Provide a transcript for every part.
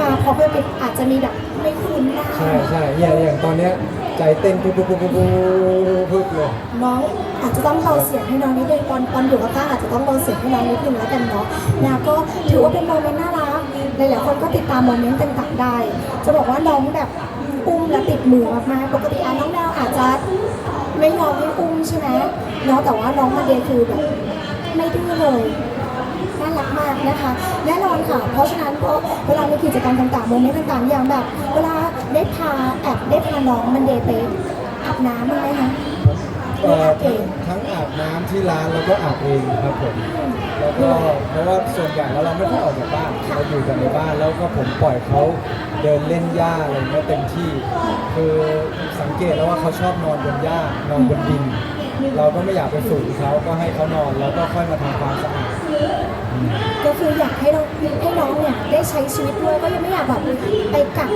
มาพอเพื่อนอาจจะมีแบบไม่คุ้นหน้ใช่ใช่อย่างอย่างตอนเนี้ยใจเต้นปุ๊บปุ๊บปุ๊บปุ๊บปุ๊บเลยน้องอาจจะต้องเบาเสียงให้น้องนิดนึงตอนตอนอยู่กับข้างอาจจะต้องเบาเสียงให้น้องนิดนึงแล้วกันเนาะนะก็ถือว่าเป็นโมเมนต์น่ารักหลายๆคนก็ติดตามโมเมนต์ต่างๆได้ จะบอกว่าน้องแบบอุ้มและติดมือมากๆปกติอะน้องแมวอาจจะไม่ยอมให้อุ้มใช่ไหมเนาะแต่ว่าน้องมาเดย์คือแบบไม่ดื้อเลย น่ารักมากนะคะ แน่นอนค่ะ เพราะฉะนั้นก็เวลามีกิจกรรมต่างๆโมเมนต์ต่างๆ อย่างแบบ เวลาได้พาแอบได้พาน้องมันเดย์ไปอาบน้ำมั้างไหมคะเอ่อทั้งทั้งอาบน้ำที่ร้านแล้วก็อาบเองครับผมแล้วก็เพราะว่าส่วนใหญ่แล้วเราไม่ค่อยออกจากบ้านเราอยู่แต่ในบ้านแล้วก็ผมปล่อยเขาเดินเล่นหญ้าอะไรเงี้ยเต็มที่ คือสังเกตแล้วว่าเขาชอบนอนบนหญ้านอนบนดิน เราก็ไม่อยากไปสูงเขาก็ให้เขานอนแล้วก็ค่อยมาทำความสะอาดก็คืออยากให้น้องให้น้องเนี่ยได้ใช้ชีวิตด้วยก็ยังไม่อยากแบบไปกัก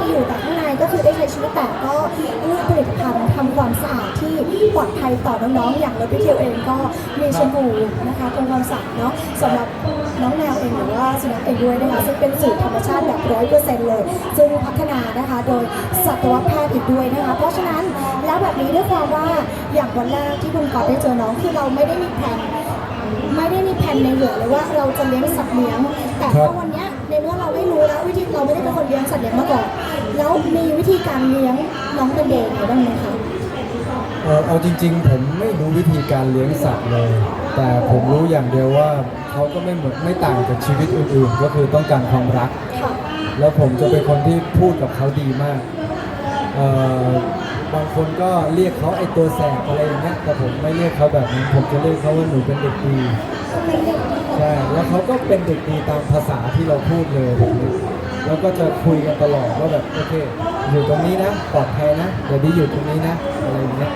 ที่อยู่แต่ข้างในก็คือได้ใช้ชีวิตแต่ก็เลือก ทำความสะอาดที่ปลอดภัยต่อน้องๆ อย่างรถพิเทลเองก็มีแชมพูนะคะทำความสะอาดเนาะสำหรับน้องแมวเองหรือว่าสุนัขเองด้วยนะคะซึ่งเป็นสูตรธรรมชาติแบบร้อยเปอร์เซ็นต์เลยซึ่งพัฒนานะคะโดยสัตวแพทย์อีกด้วยนะคะ เพราะฉะนั้นแล้วแบบนี้ด้วยความว่าอย่างวันแรกที่คุณกอฟได้เจอน้องคือเราไม่ได้มีแผนไม่ได้มีแผนในหัวเลยว่าเราจะเลี้ยงสัตว์เลี้ยง แต่ครัถ้าบวันเนี้ยในเมื่อเราไม่รู้แล้ววิธีเราไม่ได้เป็นคนเลี้ยงสัตว์เลี้ยงมาก่อนแล้วมีวิธีการเลี้ยงน้องเป็นเด็กไหนบ้างไหมคะ เอ่อเอาจริง ๆ ผมไม่รู้วิธีการเลี้ยงสัตว์เลย แต่ผมรู้อย่างเดียวว่าเขาก็ไม่เหมือนไม่ต่างจากชีวิตอื่นๆ ก็คือต้องการความรัก ค่ะ แล้วผมจะเป็นคนที่พูดกับเขาดีมากเอ่อบางคนก็เรียกเขาไอตัวแสบอะไรอย่างเงี้ย แต่ผมไม่เรียกเขาแบบนั้น ผมจะเรียกเขาว่าหนูเป็นเด็กดีเป็นเด็กใช่ แล้วเขาก็เป็นเด็กดีตามภาษาที่เราพูดเลยแบบนี้ แล้วก็จะคุยกันตลอดว่าแบบโอเค อยู่ตรงนี้นะปลอดภัยนะเดี๋ยวนี้อยู่ตรงนี้นะอะไรอย่างเงี้ย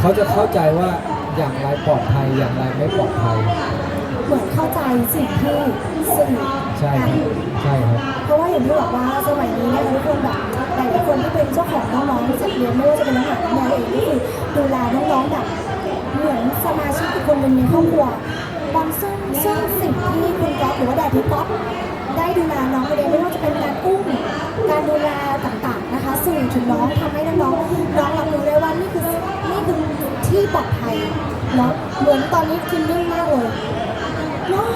เขาจะเข้าใจว่าอย่างไรปลอดภัยอย่างไรไม่ปลอดภัย เหมือนเข้าใจสิ่งที่สื่อใช่กัครับใช่ครับ เพราะว่าอย่างที่บอกว่าสมัยนี้เนี่ยทุกคนแบบหลายๆคนที่เป็นเจ้าของน้องๆสัตว์เลี้ยงไม่ว่าจะเป็นน้องหมาน้องแมวเองก็คือดูแลน้องๆแบบเหมือนสมาชิกอีกคนหนึ่งในครอบครัวบางซึ่งซึ่งสิ่งที่คุณก๊อฟหรือว่าแดดพี่ก๊อฟ ได้ดูแลน้องไปเองไม่ว่าจะเป็นการอุ้มการดูแลต่างๆนะคะสื่อถึงน้องทำให้น้องน้องรับรู้ได้ว่านี่คือนี่คือที่ปลอดภัยเนาะเหมือนตอนนี้คิมนิ่งมากเลยเนาะ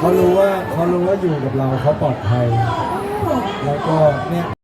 เขารู้ว่าเขารู้ว่าอยู่กับเราเขาปลอดภัย แล้วก็เนี่ย